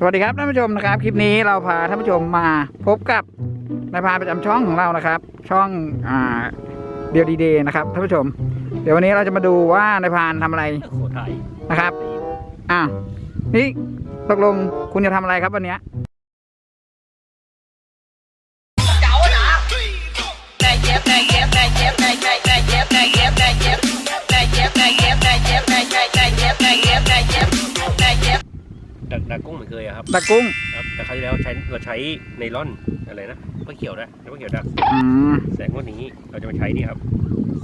สวัสดีครับท่านผู้ชมนะครับ คลิปนี้เราพาท่านผู้ชมมาพบกับนายพรานประจำช่องของเรานะครับ ช่องอ่าเดียวดีเดย์นะครับท่านผู้ชม เดี๋ยววันนี้เราจะมาดูว่านายพรานทำอะไรนะครับอ่านี่ตกลงคุณจะทำอะไรครับวันเนี้ย ดักดักกุ้งเหมือนเคยอะครับดักกุ้งครับแต่คราวที่แล้วใช้เราใช้ไนล่อนอะไรนะปลาเขียวนะใช้ปลาเขียวดักอืมแสงวันนี้เราจะมาใช้นี่ครับ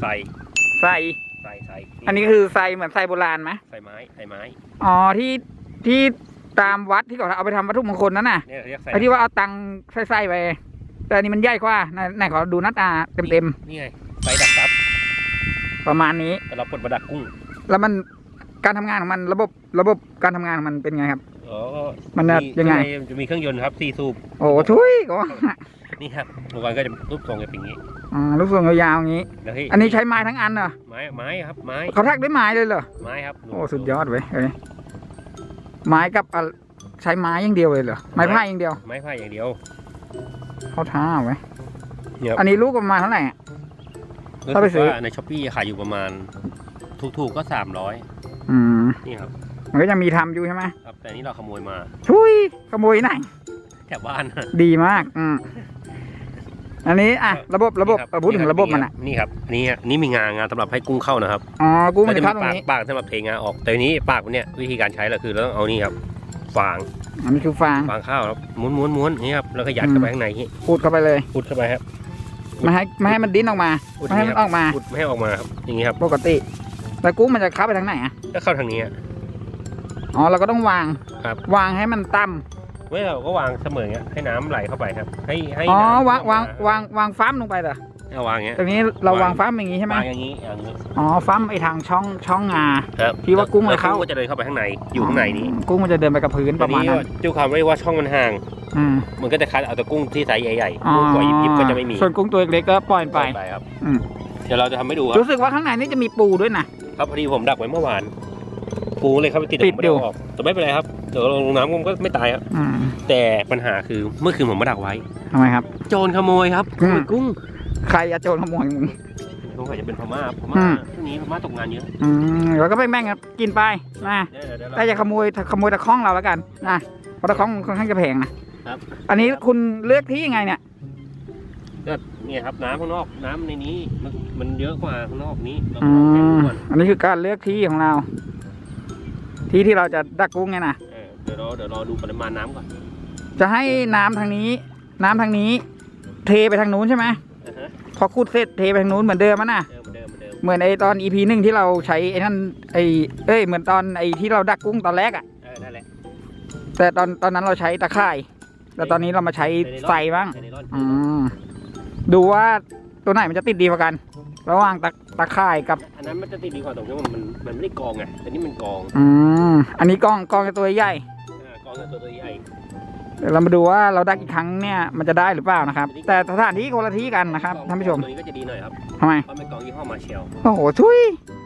ใส่ใส่ใส่ใส่อันนี้คือใส่เหมือนใส่โบราณไหมใส่ไม้ใส่ไม้อ๋อที่ที่ตามวัดที่เขาเอาไปทำวัตถุมงคลนั่นน่ะเนี่ยเรียกใส่ไอ้ที่ว่าเอาตังค์ใส่ๆไป แต่อันนี้มันใหญ่กว่าไหนไหนขอดูหน้าตาเต็มนี่ไงใส่ดักซับๆประมาณนี้แต่เราปลดมาดักกุ้ง แล้วมันการทำงานของมันระบบระบบการทำงานของมันเป็นไงครับ อ๋อมันจะยังไง ข้ในจะมีเครื่องยนต์ครับสี่สูบโอ้ช่วยก็นี่ครับบางวันก็จะรูปทรงจะเป็นอย่างนี้อ๋อลูกทรวงยาวๆอย่างนี้ แล้วที่อันนี้ใช้ไม้ทั้งอันเหรอไม้ไม้ครับไม้เขาทักด้วยไม้เลยเหรอ ไม้ครับโอ้สุดยอดเว้ยเอ้ยไม้กับอะใช้ไม้อย่างเดียวเลยเหรอ ไม้พายอย่างเดียว ไม้พายอย่างเดียว เขาท้าเว้ยเนี่ยอันนี้ลูกประมาณเท่าไหร่อะถ้าไปซื้อรู้สึกว่ในช้อปปี้ขายอยู่ประมาณ ถูกๆก็สามร้อยอืม นี่ครับ มันก็ยังมีทำอยู่ใช่ไหมครับแต่อันนี้เราขโมยมาช่วยขโมยไหนแถวบ้านดีมากอืมอันนี้อะระบบระบบเออพูดถึงระบบมันอะนี่ครับนี่ฮะนี่มีงางานสำหรับให้กุ้งเข้านะครับอ๋อกูมันแล้วจะจะเข้ามีตรงปากนี้ปากสำหรับเทงาออก แต่ทีนี้ปากมันเนี่ยวิธีการใช้เราคือเราต้องเอานี่ครับฟางอันนี้คือฟาง ฟางข้าวครับม้วนม้วนม้วนอย่างนี่ครับแล้วก็ยัดเข้าไปข้างในอย่างนี้พูดเข้าไปเลยพุดเข้าไปครับ ไม่ให้ไม่ให้มันดิ้นออกมาพุดไม่ให้มันออกมาพุดไม่ให้ออกมาครับอย่างนี้ครับปกติ แต่กุ้งมันจะเข้าไปทางไหนอะก็เข้าทางนี้ฮะ อ๋อเราก็ต้องวางครับ วางให้มันต่ำไว้เราก็วางเสมออย่างเงี้ยให้น้ำไหลเข้าไปครับ ให้ให้อ๋อน้ำวางวางเข้มวางวางฟ้ามลงไปเหรอเอาวางอย่างเงี้ยตรงนี้เราวางวางฟ้ามอย่างนี้ใช่ไหมวางอย่างนี้อย่างนี้อ๋อฟ้ามไอทางช่องช่องงา ครับที่ว่ากุ้งมันเข้า แล้วก็จะเดินเข้าไปข้างในอยู่ข้างในนี้กุ้งมันจะเดินไปกับพื้นประมาณทีนั้นว่าด้วยความที่ว่าช่องมันห่าง อืม มันก็จะคัดเอาแต่กุ้งที่ไซส์ใหญ่อ๋อๆกุ้งตัวยิบๆก็จะไม่มีส่วนกุ้งตัวเล็กๆก็ปล่อยไปไป ครับอืม เดี๋ยวเราจะทำให้ดูครับรู้สึกว่าข้างในนี่จะมีปูด้วยนะ ครับพอดีผมดักไว้เมื่อวาน ปูเลยเข้าไปติดติดผมไม่อยู่ไออกแต่ไม่เป็นไรครับเดี๋ยวลงน้ำมันก็ไม่ตายครับอืมแต่ปัญหาคือเมื่อคืนผมมาดักไว้ ทำไมครับ โจรขโมยครับอืมกุ้งใครจะโจรขโมยมึง สงสัยจะเป็นพม่าพอืม่ามช่วงนี้พม่าตกงานเยอะอืมเราก็ไปแม่งครับกินไปนะเดี๋ยวเดี๋ยวแต่อย่าขโมยขโมยตะข้องเราแล้วกันนะเพราะตะข้องค่อนข้างจะแพงนะครับ อันนี้คุณเลือกที่ยังไงเนี่ย ก็เนี่ยครับน้ำข้างนอกน้ำในนี้มันมันเยอะกว่าข้างนอกนี้เราอืต้องแข่งม ก่อนอันนี้คือการเลือกที่ของเรา ที่ที่เราจะดักกุ้งไงนะเออเดี๋ยวรอเดี๋ยวรอดูปริมาณน้ำก่อนจะให้น้ำทางนี้ น้ำทางนี้ เทไปทางนู้นใช่ไหมอ่าฮะพอขุดเสร็จเทไปทางนู้นเหมือนเดิมอะนะเดิมเหมือนเดิมเหมือนเดิมเหมือนไอตอน EP หนึ่งที่เราใช้ไอ้นั่นไอเอ้ยเหมือนตอนไอที่เราดักกุ้งตอนแรกอะเออได้แหละแต่ตอนตอนนั้นเราใช้ตะข่าย แต่ตอนนี้เรามาใช้ไฟบ้างไนลอนอืมดูว่าตัวไหนมันจะติดดีกว่ากัน ระหว่างตะตะข่ายกับ อันนั้นมันจะติดดีกว่าตรงที่ว่ามันมันไม่ได้กองไงแต่นี่มันกองอืมอันนี้กล้องกล้องตัวใหญ่อ่ากองกับตัวตัวใหญ่เดี๋ยวเรามาดูว่าเราดักอีกครั้งเนี่ยมันจะได้หรือเปล่านะครับ แต่สถานที่คนละที่กันนะครับท่านผู้ชมตัวนี้ก็จะดีหน่อยครับทำไมเพราะเป็นกองยี่ห้อมาเชลโอ้โหทุย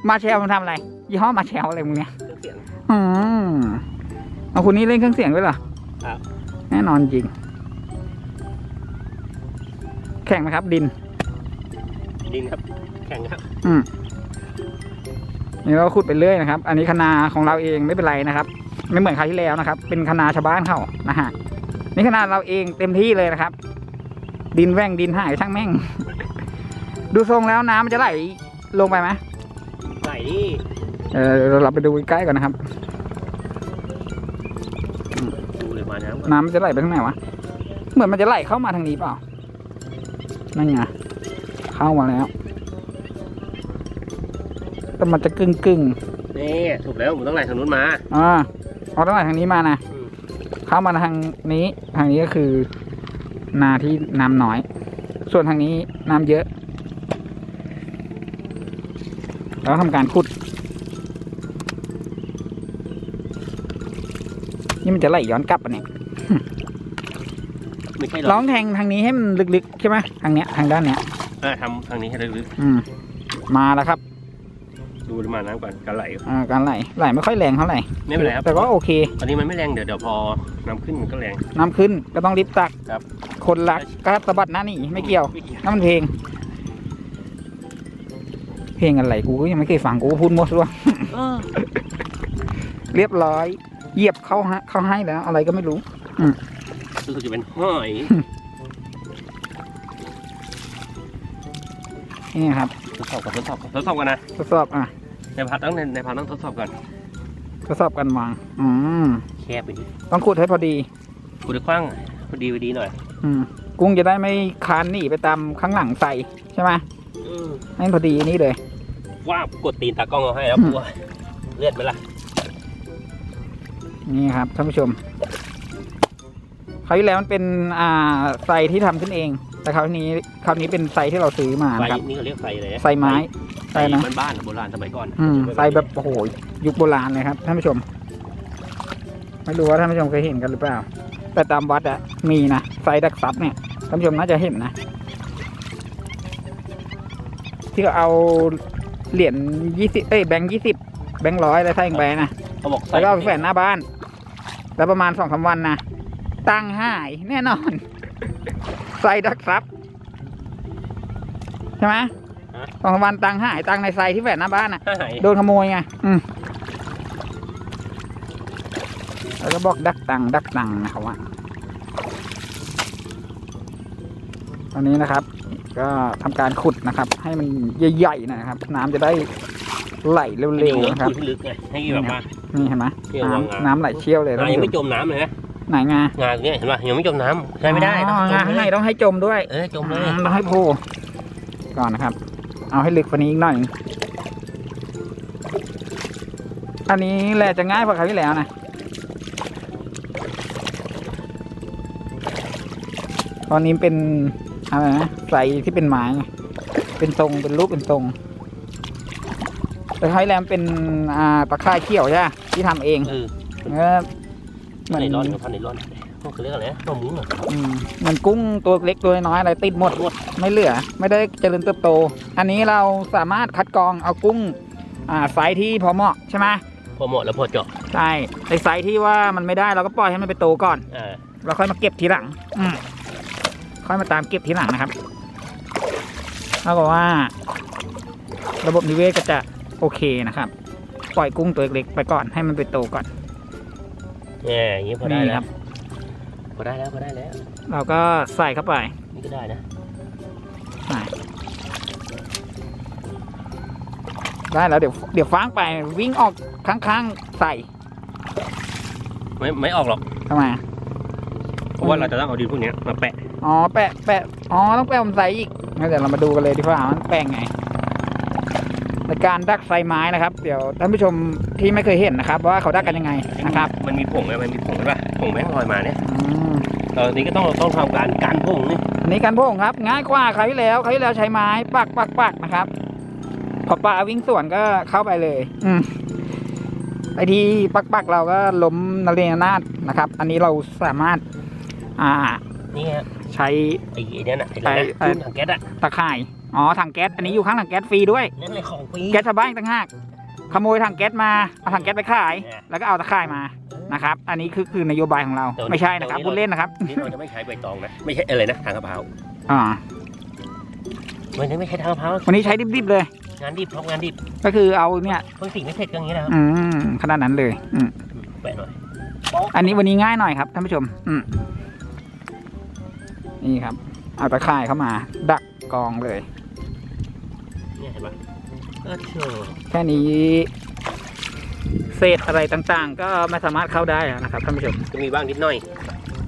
มาแชลมันทำอะไรยี่ห้อมาแชลอะไรมึงเนี่ยเครื่องเสียง อืมเอาคุณนี่เล่นเครื่องเสียงด้วยเหรอครับ แน่นอนจริง แข่งไหมครับดิน ดินครับ แข็งครับ อืมนี่เราขุดไปเรื่อยนะครับ อันนี้คณาของเราเองไม่เป็นไรนะครับ ไม่เหมือนคราวที่แล้วนะครับ เป็นคณาชาวบ้านเขานะฮะ นี่คณาเราเองเต็มที่เลยนะครับ ดินแว่งดินหายช่างแม่ง ดูทรงแล้วน้ำมันจะไหลลงไปไหมใส่นี่เออเราไปดูใกล้ๆก่อนนะครับ ดูเลยมาน้ำก่อนน้ำมันจะไหลไปทางไหนวะ เหมือนมันจะไหลเข้ามาทางนี้เปล่า นั่นไง เข้ามาแล้ว แต่มันจะกึ่งกึ่งนี่ถูกแล้วผมต้องไหลทางนู้นมา ๆอ่าเอาตั้งแต่ทางนี้มานะ อืม เข้ามาทางนี้ ทางนี้ก็คือ นาที่น้ำน้อย ส่วนทางนี้น้ำเยอะ แล้วทำการขุด นี่มันจะไหลย้อนกลับอะเนี่ย ไม่ใช่หรร้ออกงแทงทางนี้ให้มันลึกๆใช่ไหมทางเนี้ยทางด้านเนี้ย อ่าทำทางนี้ให้ลึกอืม มาแล้วครับดูปริมาณน้ำก่อนการไหลอ่าการไหลไหลไม่ค่อยแรงเท่าไหร่ไม่เป็นไรครับแต่ก็โอเค ตอนนี้มันไม่แรงเดี๋ยวเดี๋ยวพอน้ำขึ้นมันก็แรง น้ำขึ้นก็ต้องรีบตักครับ คนรักก็สะบัดหน้าหนี่ไม่เกี่ยวไม่เกี่ยวนั่นมันเพลง เพลงอะไรกูก็ยังไม่เคยฟังกูก็พูดมั่วซั่ว เออเรียบร้อย เหยียบเข้าฮะเข้าให้แล้ว อะไรก็ไม่รู้ รู้สึกจะเป็นหอย นี่ครับทดสอบก่อนทดสอบก่อนทดสอบก่อนนะทดสอบอะในพัดต้องในในพัดต้องทดสอบก่อนทดสอบกันวางอืมแคบไปนิดต้องขุดให้พอดีกูจะคว้างพอดีพอดีหน่อย อืมกุ้งจะได้ไม่คานหนีไปตามข้างหลังใส่ใช่ไหมอืมให้พอดีนี่เลยว้าบกดตีนตากล้องเอาให้แล้วปัวเลือดไหมล่ะนี่ครับท่านผู้ชมคราวที่แล้วมันเป็นอ่าไซที่ทำขึ้นเอง แต่คราวนี้คราวนี้เป็นไซที่เราซื้อมาไฟนะครับ นี่เขาเรียกไฟอะไรนะไซไม้ไฟไซนะบ้านๆโบราณสมัยก่อนอืมไซแบบโอ้โหยุคโบราณเลยครับท่านผู้ชม ไม่รู้ว่าท่านผู้ชมเคยเห็นกันหรือเปล่า แต่ตามวัดอะมีนะไซดักซับเนี่ยท่านผู้ชมน่าจะเห็นนะ ที่เขาเอาเหรียญยี่สิบเอ้ยแบงค์ยี่สิบแบงค์ร้อยแล้วใส่ลงไปนะ เขาบอกแล้วก็เอาไปแฝนหน้าบ้าน แล้วประมาณสองสามวันนะตังค์หายแน่นอน ไซดักซับใช่ไหมสองสามวันตังค์หายตังค์ในไซที่แฝนหน้าบ้านอะหายโดนขโมยไงอืมแล้วก็บอกดักตังดักตังนะครับว่าตอนนี้นะครับ ก็ทำการขุดนะครับ ให้มันใหญ่ๆหนะครับ น้ำจะได้ไหลเร็วๆนะครับที่ลึกไงให้แบบว่านี่เห็นไหมเชี่ยวน้ำงาน้ำไหลเชี่ยวเลยงาท่านยังผู้ไม่ชจมมน้ำเลยนะ ไหนงา งาเนี่ยเห็นป่ะยังไม่จมน้ำใช้ไม่ได้อ๋ต้อองจงามข้างในเลยต้องให้จมด้วยเออจมเลยอืมต้องให้โผล่ก่อนนะครับ เอาให้ลึกกว่านี้อีกหน่อย อันนี้แหละจะง่ายกว่าคราวที่แล้วนะ ตอนนี้เป็นอะไรนะใสที่เป็นไม้ไงเป็นทรงเป็นรูปเป็นทรง แต่คราวที่แล้วเป็นอ่าตะข่ายเขี้ยวใช่ไหมที่ทำเอง เออแล้ว เหมือนในร้อนกับพันในร้อนเขาเรียกอะไรนะต้มมุ้งเหรออืมเหมันกุ้งตัวเล็กตัวน้อยอะไรติดหมดหมดไม่เหลือ ไม่ได้เจริญเติบโต อันนี้เราสามารถคัดกรองเอากุ้งอ่าไซส์ที่พอเหมาะใช่ไหมพอเหมาะแล้วพอเจาะใช่ในไซส์ที่ว่ามันไม่ได้เราก็ปล่อยให้มันไปโตก่อนอ่าเราค่อยมาเก็บทีหลัง อืมค่อยมาตามเก็บทีหลังนะครับเท่ากับว่า ระบบนิเวศก็จะโอเคนะครับ ปล่อยกุ้งตัวเล็กๆไปก่อนให้มันไปโตก่อน แง่อย่างนี้พอได้นี่แล้ครัวบพอได้แล้วพอได้แล้วเราก็ใส่เข้าไปนี่ก็ได้นะได้แล้วเดี๋ยวเดี๋ยวฟ้างไปวิ่งออกข้างๆใส่ไม่ไม่ออกหรอกทำไมเพราะว่าเราจะต้องเอาดินพวกเนี้ยมาแปะอ๋อแปะแปะอ๋อต้องแปะผมใส่อีกงั้นเดี๋ยวเรามาดูกันเลยดีกว่ามันแปะไง ในการดักไซไม้นะครับ เดี๋ยวท่านผู้ชมที่ไม่เคยเห็นนะครับ ว่าเขาดักกันยังไงนะครับมันมีผงไหมมันมีผงไหมผงแม่งลอยมาเนี่ยอืมตอนนี้ก็ต้องต้องทำการการผงนี่อันนี้การโพ่งครับ ง่ายกว่าคราวที่แล้วคราวที่แล้วใช้ไม้ปักปักปักนะครับ พอปลาวิ่งสวนก็เข้าไปเลย อืมไอทีปักปักเราก็ล้มนเรนนาดนะครับ อันนี้เราสามารถ อ่านี่ฮะใช้ไอ้ไอ้เนี่ยน่ะไอ้อะไรไอ้นะตุ้นถังแก๊สอะตะข่าย อ๋อถังแก๊สอันนี้อยู่ข้างถังแก๊สฟรีด้วยนั่นเลยของฟรี แก๊สชาวบ้านอีกต่างหากขโมยถังแก๊สมาเอาถังแก๊สไปขาย เนี่ยแล้วก็เอาตะข่ายมานะครับ อันนี้คือคือนโยบายของเราแต่วันนี้ไม่ใช่นะครับแต่วันนี้พูดเล่นนะครับนี่เราจะไม่ใช้ใบตองนะ ไม่ใช่อะไรนะทางกะเพราอ่าวันนี้ไม่ใช่ทางกะเพราวันนี้ใช้ดิบๆเลย งานดิบเพราะงานดิบก็คือเอาเนี่ยเพิ่งสิ่งไม่เสร็จก็อย่างนี้นะครับอืมขนาดนั้นเลยอืมแปะหน่อยอันนี้วันนี้ง่ายหน่อยครับท่านผู้ชมอืมนี่ครับ เอาตะข่ายเข้ามา ดักกองเลย เนี่ยเห็นปะเออเชอแค่นี้ เศษอะไรต่างๆ ก็ไม่สามารถเข้าได้แล้วนะครับท่านผู้ชมก็มีบ้างนิดหน่อย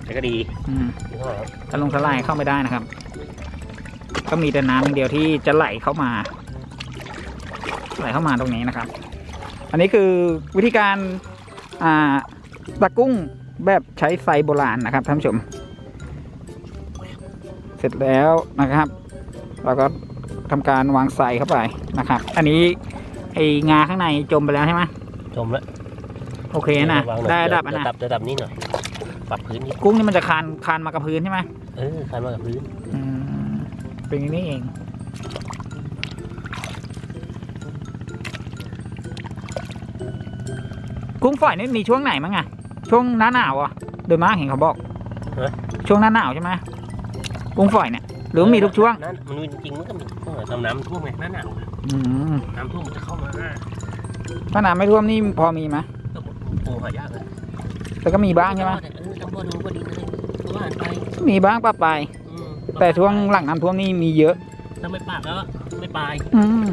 แต่ก็ดีอืมนี่ก็ถ้าลงสไลด์เข้าไม่ได้นะครับ ก็มีแต่น้ำอย่างเดียวที่จะไหลเข้ามา ไหลเข้ามาตรงนี้นะครับ อันนี้คือวิธีการอ่าตะกุ้งแบบใช้ไฟโบราณนะครับท่านผู้ชม เสร็จแล้วนะครับ เราก็ ทำการวางใส่เข้าไปนะครับ อันนี้ไองาข้างในจมไปแล้วใช่ไหมชมแล้วโอเคนะวางหน่อยได้ระดับอะเยวนะดับระดับนี้หน่อยปรับพื้นนิดกุ้งนี่มันจะคานคานมากับพื้นใช่ไหมเออคานมากับพื้นอืมเป็นอย่างนี้เองกุ้งฝอยนี่มีช่วงไหนมั้งอะช่วงหน้าหนาวอะโดยมากเห็นเขาบอกฮะช่วงหน้าหนาวใช่ไหมกุ้งฝอยเนี่ยหรือว่ามีทุกช่วงนั่นมันจริงๆมันก็มีเออตำน้ำท่วมไงหน้าหนาวอืมน้ำท่วมมันจะเข้ามาถ้าน้ำไม่ท่วมนี่พอมีไหมก็โอ้หายากเลยแต่ก็มีบ้างใช่ไหมเออตำบลนู้นก็ดีเลยก็ว่าไปมีบ้างปะปลายอืมแต่ช่วงหลังน้ำท่วมนี่มีเยอะถ้าไม่ปากแล้วไม่ปลายอืม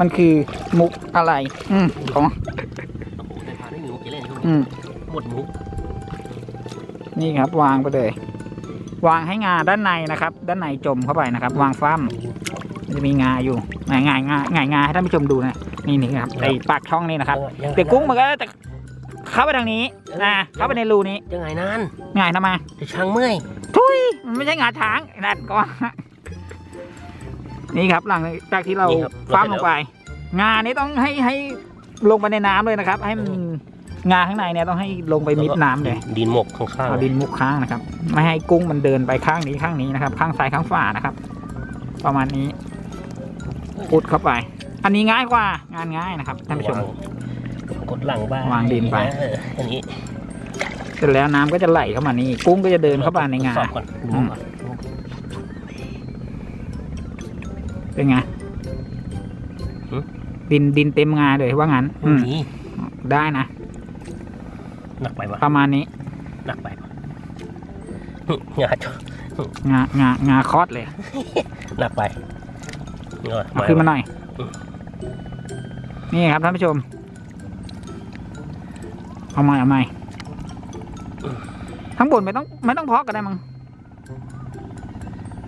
มันคือมุกอะไร อืมของโอ้โหแต่พาได้หนูกี่เล่นช่วงอืนี้มหมดมุกนี่ครับวางไปเลย วางให้งาด้านในนะครับ ด้านในจมเข้าไปนะครับ วางฟ้ามมันจะมีงาอยู่งายงายงางายงาให้ท่านผู้ชมดูนะนี่นี่ครับไอปากช่องนี่นะครับยังเดี๋ยวกุ้งมันก็จะเข้าไปทางนี้นะเข้าไปในรูนี้ยังไงนั่นง่ายทำไมจะช่างเมื่อยทุยมันไม่ใช่งาช้างไอ้นั่นก็นี่ครับหลังจากที่เรานี่ครับฟ้ามลงไป งานี้ต้องให้ให้ลงไปในน้ำเลยนะครับ ให้มัน งาข้างในเนี่ยต้องให้ลงไปมิดน้ำเลยดินหมกข้างๆเอาดินมุกข้างนะครับ ไม่ให้กุ้งมันเดินไปข้างนี้ข้างนี้นะครับ ข้างซ้ายข้างขวานะครับ ประมาณนี้อุดเข้าไป อันนี้ง่ายกว่างานง่ายนะครับท่านผู้ชมวงกดหลังบ้างวางดินไปเอออันนี้เสร็จแล้วน้ำก็จะไหลเข้ามานี่ กุ้งก็จะเดินเข้าไปในงาสอบก่อนดูอืมก่อนเป็นไงดินดินเต็มงาเลยว่างั้นอืมนี่ได้นะ หนักไปวะประมาณนี้หนักไปวะงาจองางางาคอดเลยหนักไปเออเอาขึ้นมาหน่อยอืมนี่ครับท่านผู้ชม เอาใหม่เอาใหม่ข้างบนไม่ต้องไม่ต้องเพอกก็ได้มั้ง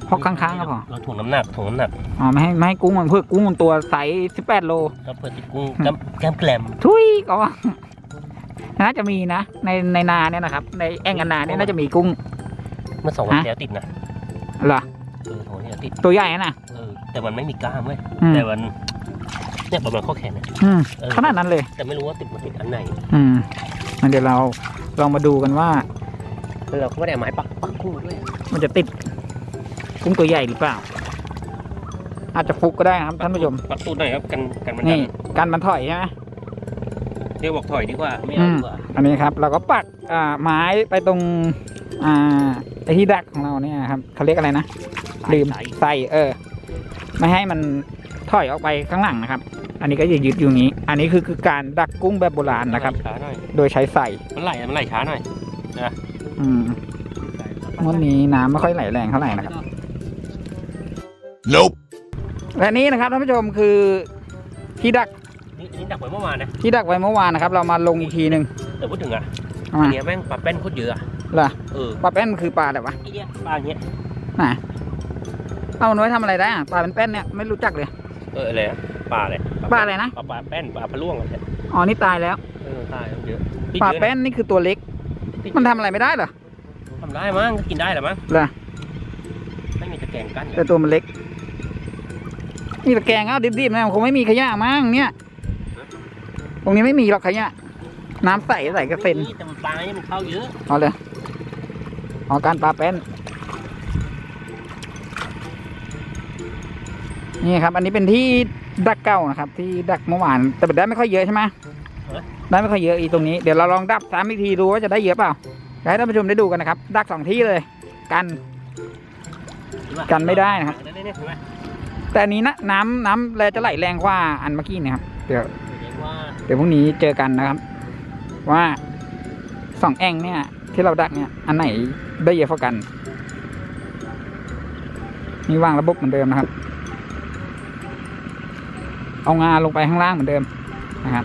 เพอกข้างๆก็พอเราถ่วงน้ำหนักถ่วงน้ำหนักอ๋อไม่ให้ไม่ให้กุ้งมันเพื่อกุ้งมันตัวใสสิบแปดโลแล้วเพื่อติดกุ้งแกมแกมแกลมทุยก็ว่า น่าจะมีนะ ในในนาเนี่ยนะครับ ในแอ่งอนนาเนี่ยน่าจะมีกุ้ง เมื่อสองวันฮะแล้วติดนะเหรอเออสองวันแล้วติดตัวใหญ่นะ เออแต่มันไม่มีกล้ามเว้ยอืม แต่มันเนี่ยประมาณข้อแขนเนี่ยอืมเออขนาดนั้นเลย แต่ไม่รู้ว่าติดมันติดอันไหนอืมงั้นเดี๋ยวเราลองมาดูกันว่า แล้วเราก็ไม่ได้เอาไม้ปักปักกุ้งมาด้วยมันจะติดกุ้งตัวใหญ่หรือเปล่า อาจจะฟุกก็ได้นะครับท่านผู้ชม ปักตูดหน่อยครับกันกันมันนี่ดันการมันถอยใช่ไหม เรียกบอกถอยดีกว่าไม่เอาดีกว่าอันนี้ครับเราก็ปักอ่าไม้ไปตรงอ่าไอที่ดักของเราเนี่ยครับเขาเรียกอะไรนะลืมใส่เออ ไม่ให้มันถอยออกไปข้างหลังนะครับ อันนี้ก็จะยึดอยู่อย่างนี้ อันนี้คือคือการดักกุ้งแบบโบราณนะครับช้าหน่อยโดยใช้ใส่มันไหลมันไหลช้าหน่อยอืมงวดนี้น้ำไม่ค่อยไหลแรงเท่าไหร่นะครับ Nope. และนี่นะครับท่านผู้ชมคือที่ดัก นี่นี่ดักไว้เมื่อวานนะที่ดักไว้เมื่อวานนะครับ เรามาลงอีกทีหนึ่งแต่พูดถึงอะเอาอัมานเนี้ยแม่งปลาแป้นโคตรเยอะอะเหรอเออปลาแป้นคือปลาอะไรวะไอ้เนี้ยปลาเนี้ยไหนเอามันไว้ทำอะไรได้อะปลาเป็นแป้นเนี่ยไม่รู้จักเลย เอออะไรนะปลาอะไรปลาอะไรนะ ปลาปลาแป้นปลาพะล่วงอะไรเนี่ยอ๋อนี่ตายแล้ว เออใช่มันเยอะปลาแป้นนี่คือตัวเล็กมันทำอะไรไม่ได้เหรอทำได้มั้งก็กินได้แหละมั้งเหรอไม่มีตะแกรงกั้นแต่ตัวมันเล็กนี่ตะแกรงเอาดิบๆนะมันคงไม่มีขยะมั้งเนี่ย ตรงนี้ไม่มีหรอกขยะน้ำใสใส่กระเซ็นนี่แต่มันปลาเนี่ยมันเข้าเยอะเอาเลยเอาการปลาแป้นนี่ครับ อันนี้เป็นที่ดักเก่านะครับ ที่ดักเมื่อวาน แต่ได้ไม่ค่อยเยอะใช่ไหมได้ไม่ค่อยเยอะอีตรงนี้เดี๋ยวเราลองดับสามอีกทีดูว่าจะได้เยอะเปล่าอยากให้ท่านผู้ชมได้ดูกันนะครับ ดักสองที่เลย กันเห็ปะกันไม่ได้นะครับเนี่ยเนี่ยเห็นไหมแต่อันนี้นะ น้ำน้ำแลจะไหลแรงกว่าอันเมื่อกี้นะครับเดี๋ยว เรียกว่าเดี๋ยวพรุ่งนี้เจอกันนะครับ ว่าสองแองเนี่ย ที่เราดักเนี่ย อันไหนได้เยอะกว่ากันนี่วางระบบเหมือนเดิมนะครับ เอางาลงไปข้างล่างเหมือนเดิมนะครับ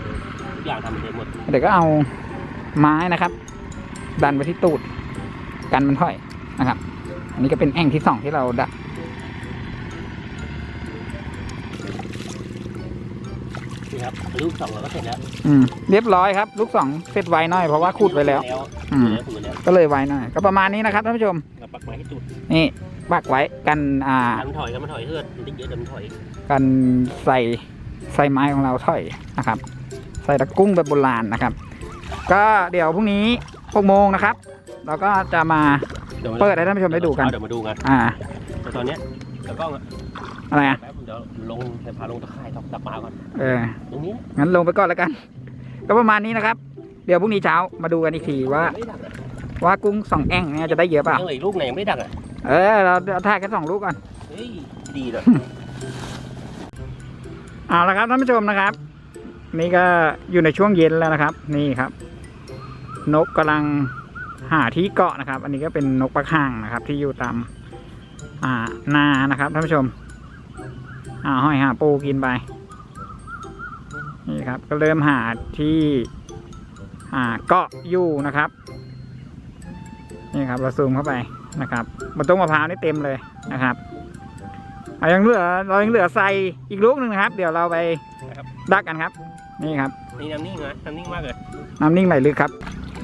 ทุกอย่างทำเหมือนเดิมหมดเดี๋ยวก็เอาไม้นะครับ ดันไปที่ตูดกันมันถอยนะครับ อันนี้ก็เป็นแอ่งที่สองที่เราดัก ลูกสองเราก็เสร็จแล้วอืมเรียบร้อยครับ ลูกสองเสร็จไวหน่อยเพราะว่าขุดไว้แล้ว อืมขุดไว้แล้วก็เลยไวหน่อยก็ประมาณนี้นะครับท่านผู้ชมเราปักไม้ให้จุดนี่ปักไว้กันอ่ากันมันถอยกันมันถอยเพื่อนมันได้เยอะแต่มันถอยกันใส่ใส่ไม้ของเราถอยนะครับ ใส่ตะกุ้งแบบโบราณนะครับ ก็เดี๋ยวพรุ่งนี้หกโมงนะครับ เราก็จะมาดี๋ยวเปิดให้ท่านผู้ชมได้ดูกันเดี๋ยวมาดูกันอ่าแต่ตอนเนี้ยเดี๋ยวกล้องอะ อะไรอะแป๊บเดี๋ยวลงไปพาลงตะข่ายดักปลาก่อนเออตรงนี้งั้นลงไปก่อนแล้วกัน ก็ประมาณนี้นะครับ เดี๋ยวพรุ่งนี้เช้ามาดูกันอีกทีว่า ไม่ดักอะว่ากุ้งสองแอ่งเนี่ยจะได้เยอะเปล่ายังเหลืออีกลูกไหนยังไม่ดักอะเออเราเราถ่ายแค่สองลูกก่อน เฮ้ยดีเลย เอาละครับท่านผู้ชมนะครับ นี่ก็อยู่ในช่วงเย็นแล้วนะครับ นี่ครับ นกกำลังหาที่เกาะนะครับ อันนี้ก็เป็นนกปลาข่างนะครับ ที่อยู่ตามอ่านานะครับท่านผู้ชม อ่าห้อยหาปูกินไป นี่ครับก็เริ่มหาที่อ่าเกาะอยู่นะครับ นี่ครับเราซูมเข้าไปนะครับบนต้นมะพร้าวนี่เต็มเลยนะครับเอายังเหลือเรายังเหลือใส่อีกลูกหนึ่งนะครับ เดี๋ยวเราไปดักกันครับ นี่ครับนี่น้ำนิ่งนะน้ำนิ่งมากเลยน้ำนิ่งไหลลึกครับ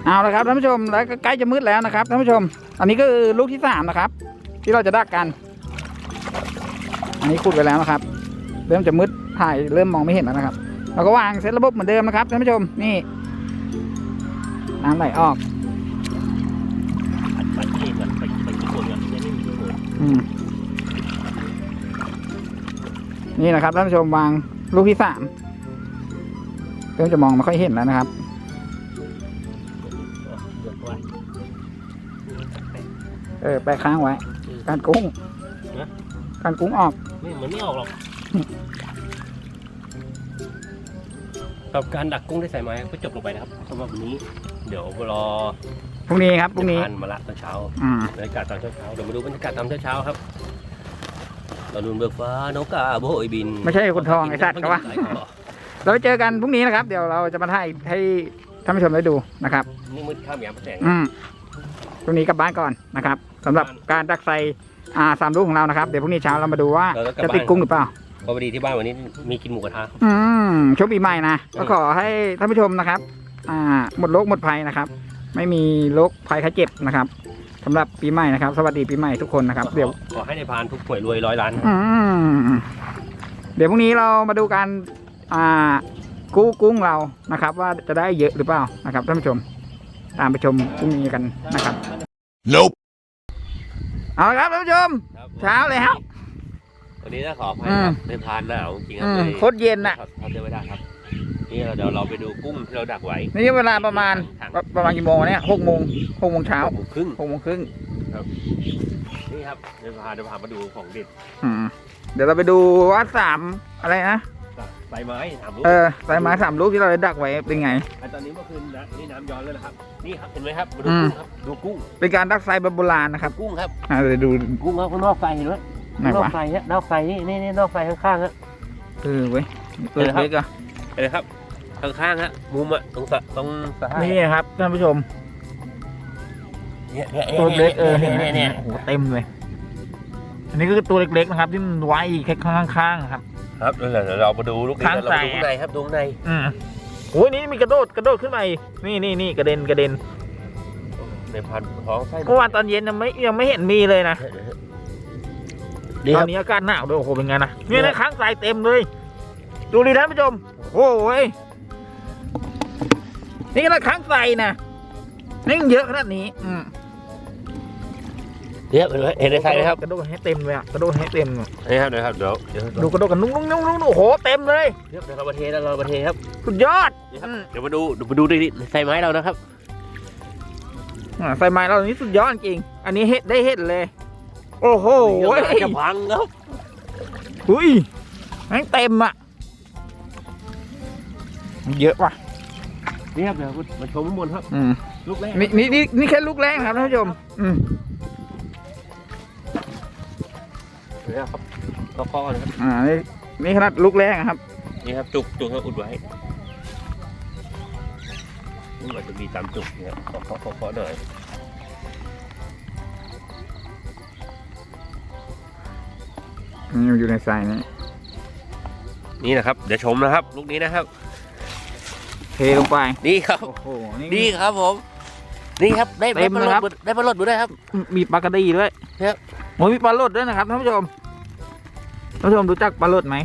เอาละครับท่านผู้ชมแล้วก็ใกล้จะมืดแล้วนะครับท่านผู้ชม อันนี้ก็คือลูกที่สามนะครับ ที่เราจะดักกัน อันนี้ขุดไปแล้วนะครับ เริ่มจะมืดถ่ายเริ่มมองไม่เห็นแล้วนะครับเราก็วางเซตระบบเหมือนเดิมนะครับท่านผู้ชมนี่น้ำไหลออกปัดที่ก่อนไปไปที่โคนก่อนเนี่ยนี่มีที่โคนอืมนี่นะครับท่านผู้ชมวางลูกที่สามเริ่มจะมองไม่ค่อยเห็นแล้วนะครับเออแปะค้างไว้การกุ้งนะการกุ้งออก ไม่เหมือนไม่ออกหรอกกับการดักกุ้งได้ใส่ไม้ก็จบลงไปนะครับสำหรับวันนี้ เดี๋ยวรอพรุ่งนี้ครับพรุ่งนี้พันมาละตอนเช้าอืมบรรยากาศตอนเช้าๆเดี๋ยวมาดูบรรยากาศตอนเช้าๆครับเราดูเบิกฟ้านกกาโบยบินไม่ใช่คนทองไอ้สัตว์เขาว่าเราไปเจอกันพรุ่งนี้นะครับ เดี๋ยวเราจะมาถ่ายให้ท่านผู้ชมได้ดูนะครับนี่มืดข้ามยามแสงอืมพรุ่งนี้กลับบ้านก่อนนะครับสำหรับการดักไซ อ่าสามลูกของเรานะครับ เดี๋ยวพรุ่งนี้เช้าเรามาดูว่าจะติดกุ้งหรือเปล่า พอพอดีที่บ้านวันนี้มีกินหมูกระทะครับ อืมช่วงปีใหม่นะก็ขอให้ท่านผู้ชมนะครับ อ่า หมดโรคหมดภัยนะครับ ไม่มีโรคภัยไข้เจ็บนะครับสำหรับปีใหม่นะครับ สวัสดีปีใหม่ทุกคนนะครับ เดี๋ยว ขอให้ในพานทุกหวยรวยร้อยล้าน อืมเดี๋ยวพรุ่งนี้เรามาดูการอ่ากู้กุ้งเรานะครับ ว่าจะได้เยอะหรือเปล่านะครับท่านผู้ชม ตามไปชมพรุ่งนี้กันนะครับ Nope. เอาละครับท่านผู้ชม ครับเช้าแล้ว วันนี้ต้องขออภัยอืคมรับในพานหนาวจริงๆครัอืบมเลยโคตรเย็นน่ะทำเดินไม่ได้ครับ นี่เราเดี๋ยวเราไปดูกุ้งที่เราดักไว้นี่เวลาประมาณประประมาณกี่โมงเนี่ยหกโมงหกโมงเช้าหกโมงครึ่งหกโมงครึ่งนี่ครับเดี๋ยวพาเดี๋ยวพามาดูของเด็ดอืมเดี๋ยวเราไปดูว่าสามอะไรนะ ใบไม้ถามลูกเออสายไม้สามลูกที่เราได้ดักไว้เป็นไงอันตอนนี้เมื่อคืนนะนี่น้ำย้อนแล้วนะครับ นี่ครับเห็นไหมครับมาดูอืมกุ้งครับดูกุ้งเป็นการดักไซแบบโบราณนะครับกุ้งครับอ่าเดี๋ยวดูกุ้งครับข้างนอกไฟเห็นไหมไหนนอกวะไฟฮะนอกไฟนี่นี่นี่นอกไฟข้างๆฮะเออเว้ยตัวเล็กๆอะเห็นไหมครับข้างๆฮะมุมอะตรงสะตรงสะนี่ครับท่านผู้ชมเนี่ยเนี่ยตัวเล็กเออเนี่เห็ยนไหมเนี่ยเนี่ยโอ้โหเต็มเลย อันนี้ก็คือตัวเล็กๆนะครับที่มันไว้แค่ข้างๆครับ ครับเดี๋ยวเรามาดูลูกนี้ข้างเราใส่มาดูข้างในครับดูข้างในอืมโอ้ยนี่มีกระโดดกระโดดขึ้นมาอีกนี่นี่นี่กระเด็นกระเด็นในพันท้องไส้เมื่อวานตอนเย็นยังไม่ยังไม่เห็นมีเลยนะนี่ตคอรันบนี้อากาศหนาวด้วยโอ้โหเป็นไงนะเนี่ยนะข้างใส่เต็มเลย ดูดิท่านผู้ชมโอ้ยนี่ขนาดข้างใส่นะนี่ยังเยอะขนาดนี้ อืม เนี่ยเห็นไหมเห็นในไส้ไหมครับ กระโดดให้เต็มเลยอะกระโดดให้เต็มอะนี่ครับเดี๋ยวครับเดี๋ยวเดี๋ยวดูกระโดดกันนุ่งนุ่งนุ่งนุ่งโอ้โหเต็มเลยเดี๋ยวเรามาเทแล้วเรามาเทครับสุดยอดนี่ครับอืมเดี๋ยวมาดูเดี๋ยวมาดูดิไส้ไม้เรานะครับอ่าใส่ไม้เรานี้สุดยอดจริง อันนี้เห็ดได้เห็ดเลย โอ้โหเดี๋ยวมันจะพังครับหุยแม่งเต็มอะเยอะว่ะนี่ครับเดี๋ยวมาชมข้างบนครับอืมลูกแรกนี่นี่นี่นี่แค่ลูกแรกนะครับท่านผู้ชม อืม เดี๋ยวครับเราเคาะนะครับอ่านี่นี่ขนาดลูกแรกนะครับ นี่ครับจุกจุกเขาอุดไว้นี่มันจะมีตามจุกเนี่ยเคาะเคาะเคาะเคาะหน่อยนี่มันอยู่ในทรายนี่นี่นะครับ เดี๋ยวชมนะครับ ลูกนี้นะครับ เทลงไปนี่ครับ โอ้โหนี่นี่ครับผม นี่ครับได้เต็ได้มปลาเลยลครับดได้ปลาลดดูได้ครับ มีปลากระดีด้วยครับ โอ้ยมีปลาลดด้วยนะครับท่านผู้ชมท่านผู้ชมรู้จักปลาลดไหม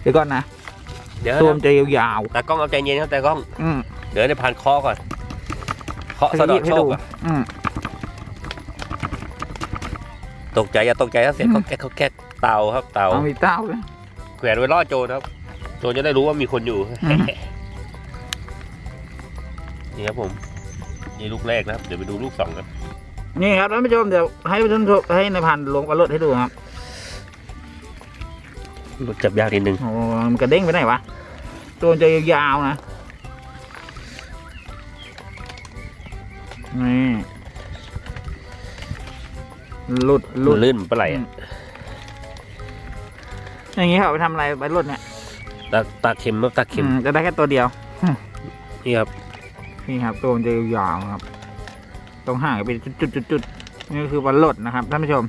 เดี๋ยวก่อนนะเดี๋ยวตัวมันจะยาวแต่กล้องเอาใจเย็นครับแต่กล้องๆอืมเดี๋ยวในพันเคาะก่อนเคาะสะดอกให้โชดูคอะอืมตกใจอย่าตกใจครับเสียงอืมเขาแก๊กเขาแก๊กเตาครับเตาเอามีเต้าด้วยแขวนไว้ล่อโจรครับโจรจะได้รู้ว่ามีคนอยู่ อืมนี่ครับผม นี่ลูกแรกนะครับ เดี๋ยวไปดูลูกสองครับ นี่ครับท่านผู้ชมเดี๋ยวให้ท่านผู้ชมให้ในายพันธุ์ลงปลาลดให้ดูครับลูกจับยากนิดนึงโอ้มันกระเด้งไปไหนวะตัวมันจะยาวๆนะนี่หลุดหลุดลื่นปลาไหลอะอย่างงี้เขาเอาไปทำอะไรใบหลุดเนี่ยตาตาเข็มครับตาเข็มอืมจะได้แค่ตัวเดียว นี่ครับ นี่ครับตัวมันจะยาวๆครับ ตรงห่างก็เป็นจุดๆๆๆนี่ก็คือวันหลดนะครับท่านผู้ชม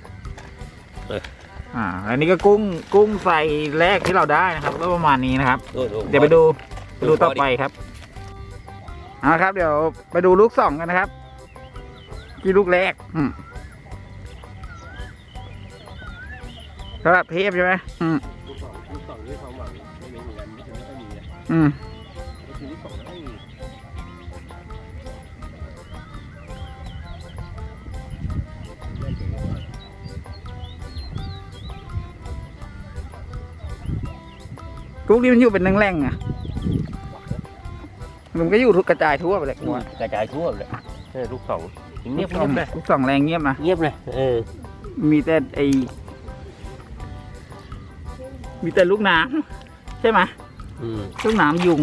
อ่าอันนี้ก็กุ้งกุ้งใส่แรกที่เราได้นะครับก็ประมาณนี้นะครับโอ้โหเดี๋ยวไปดูไปดูต่อไปครับเอาละครับ เดี๋ยวไปดูลูกสองกันนะครับ ที่ลูกแรกอืมสำหรับเทปใช่ไหมอืมลูกสองลูกสองนี่ความหวังไม่มีเหมือนกันไม่ถึงไม่ค่อยมีนะอืม กุ้งที่มันอยู่เป็นแรงๆอะ มันก็อยู่ทุกกระจายทั่วไปเลยกระจายทั่วเลยเออลูกสองเงียบเงียบเลยลูกสองแรงเงียบนะเงียบเลยเออ มีแต่ไอมีแต่ลูกน้ำใช่ไหมอืมลูกน้ำยุง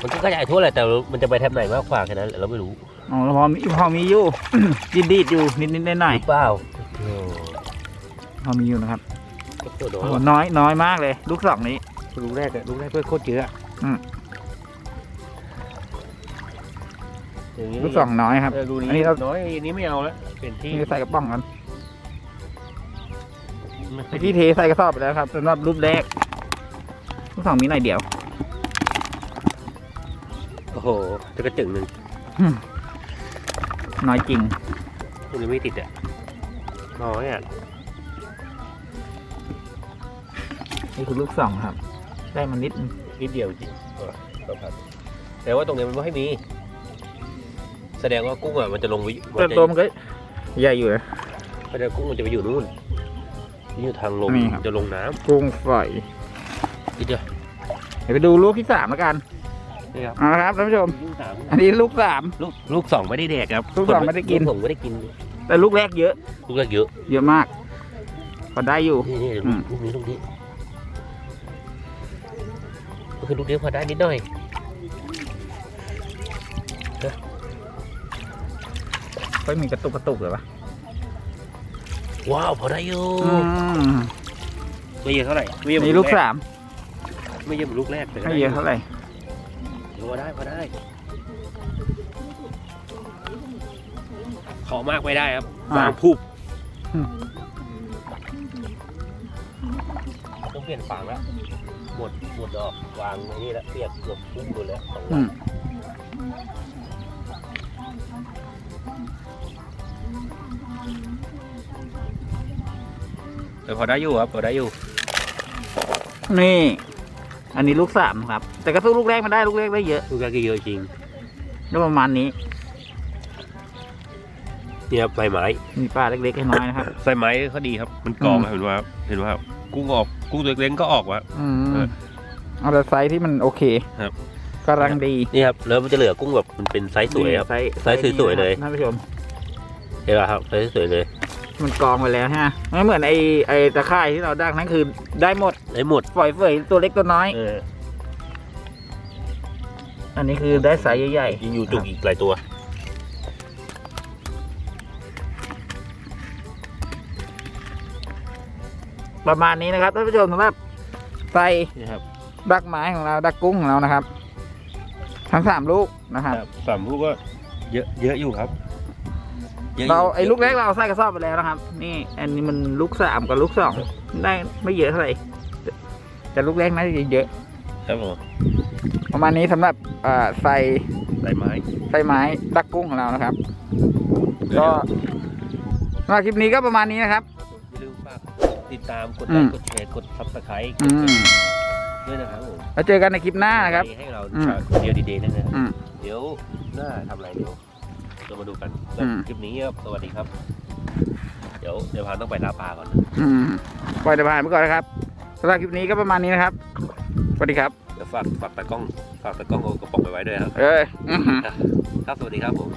มันก็กระจายทั่วแหละแต่มันจะไปแทบไหนมากกว่าแค่นั้นแหละเราไม่รู้อ๋อพอมีพอมีอยู่ดีดดีดๆอยู่นิดนิดๆหน่อยหรือเปล่าโอ้ๆพอมีอยู่นะครับก็ตัวน้อโอ้ยโหน้อยน้อยมากเลย ลูกสองนี้ ลูกแรกอะลูกแรกเพื่อโคตรเยอะอืม อย่างนี้ลูกสองน้อยครับ เออดูอันนี้นี้เรา น้อยอันนี้ไม่เอาแล้วเป็นที่นี่ใส่กระป๋องกันเมื่อกี้เทใส่กระสอบไปแล้วครับสำหรับรูปแรกลูกสองมีหน่อยเดียว โอ้โหจะกระจึงหนึ่งน้อยจริงตัวนี้ไม่ติดอะน้อยอะนี่คือลูกสองครับ ได้มานิดนึงนิดเดียวจริงเออครับแต่ว่าตรงนี้มันไม่ให้มี แสดงว่ากุ้งอะมันจะลงไปแต่ตัวมันก็ใหญ่อยู่นะ แสดงกุ้งมันจะไปอยู่นู่นนี่อยู่ทางลงนี่ครับ จะลงน้กุ้งฝอยำนิดเดียวเดี๋ยวไปดูลูกที่สามแล้วกันนี่ครับเอาละครับท่านผู้ชม ลูกสามอันนี้ลูกสาม ลูกลูกสองไม่ได้แดกครับลูกสองไม่ได้กิน ลูสองไม่ได้กิน แต่ลูกแรกเยอะ ลูกแรกเยอะ เยอะมาก พอได้อยู่ นี่นี่อืลูกมลูกนี้ลูกนี้ก็ คือลูกนี้พอได้นิดหน่อยก็มีกระตุกกระตุกเลยวะว้าวพอได้อยู่อืมไม่เยอะเท่าไหร่ไม่เยอะเหมืนี่อนลูกแรสามไม่เยอะเหมือนลูกแรกแต่ก็ให้ได้เยอะเท่าไหร่พอได้พอได้ ขอมากไม่ได้ครับอ่าวางพูบอืมต้องเปลี่ยนฝางแล้ว หมดหมดดอกวางไว้นี่แล้วเปียกเกือบพุ่งหมดแล้วสองอืวันมแต่พอได้อยู่ครับพอได้อยู่ นี่ อันนี้ลูกสามครับ แต่ก็สู้ลูกแรกไมันได้ลูกแรกได้เยอะลูกแรกก็เยอะจริงได้ประมาณนี้เนี่ยใบไม้มีปลาเล็กๆน้อยๆนะครับใบไม้เขาดีครับ มันกรองอืม เห็นว่า เห็นว่ากุ้งออก กุ้งตัวเล็กๆก็ออกวะ อืเอมอเอาแต่ไซส์ที่มันโอเคครับ กำลังดีนี่ครับแล้วมันจะเหลือกุ้งแบบมันเป็นไซส์สวยครับ ไซส์ไซส์สวยๆเลย ท่านผู้ชม เห็นป่ะครับไซส์สวยเลยมันกองไปแล้วฮะไม่เหมือนไอไอตะข่ายที่เราดักนั่นคือได้หมดได้หมดฝอยเฟยตัวเล็กตัวน้อย เอออันนี้คือได้ไซส์ใหญ่ยิงอยู่จุกอีกหลายตัว ประมาณนี้นะครับท่านผู้ชมสำหรับไซส์นี่ครับดักไม้ของเราดักกุ้งของเรานะครับ ทั้งสามลูกนะครับสามลูกก็เยอะเยอะอยู่ครับยะยู่เราไอ้ลูกแรกเราเอาใส่กระสอบไปแล้วนะครับ นี่ อันนี้มันลูกสามกับลูกสองได้ไม่เยอะเท่าไหร่แต่แต่ลูกแรกน่าจะเยอะ ครับผมประมาณนี้สำหรับอ่าใส่ใบไม้ใส่ไม้ดักกุ้งของเรานะครับ ก็สำหรับคลิปนี้ก็ประมาณนี้นะครับ ดตามกดอืไลมค์กดแชร์กดซับสไครต์อืมด้วยนะครับผมแล้วเจอกันในคลิปหน้านะครับ ให้เราอืม เดียวดีๆนั่นนะอืม เดี๋ยวหน้าทำอะไรเดี๋ยวเรามาดูกันอืม คลิปนี้ครับสวัสดีครับ เดี๋ยวเดี๋ยวพานต้องไปลาปลาก่อนนะอืมปล่อยเดี๋ยวผ่านไปก่อนนะครับสำหรับคลิปนี้ก็ประมาณนี้นะครับสวัสดีครับ เดี๋ยวฝากฝากตากล้องฝากตะกล้องเอากระป๋องไปไว้ด้วยครับ เอ้ยอื้อหือครับสวัสดีครับผม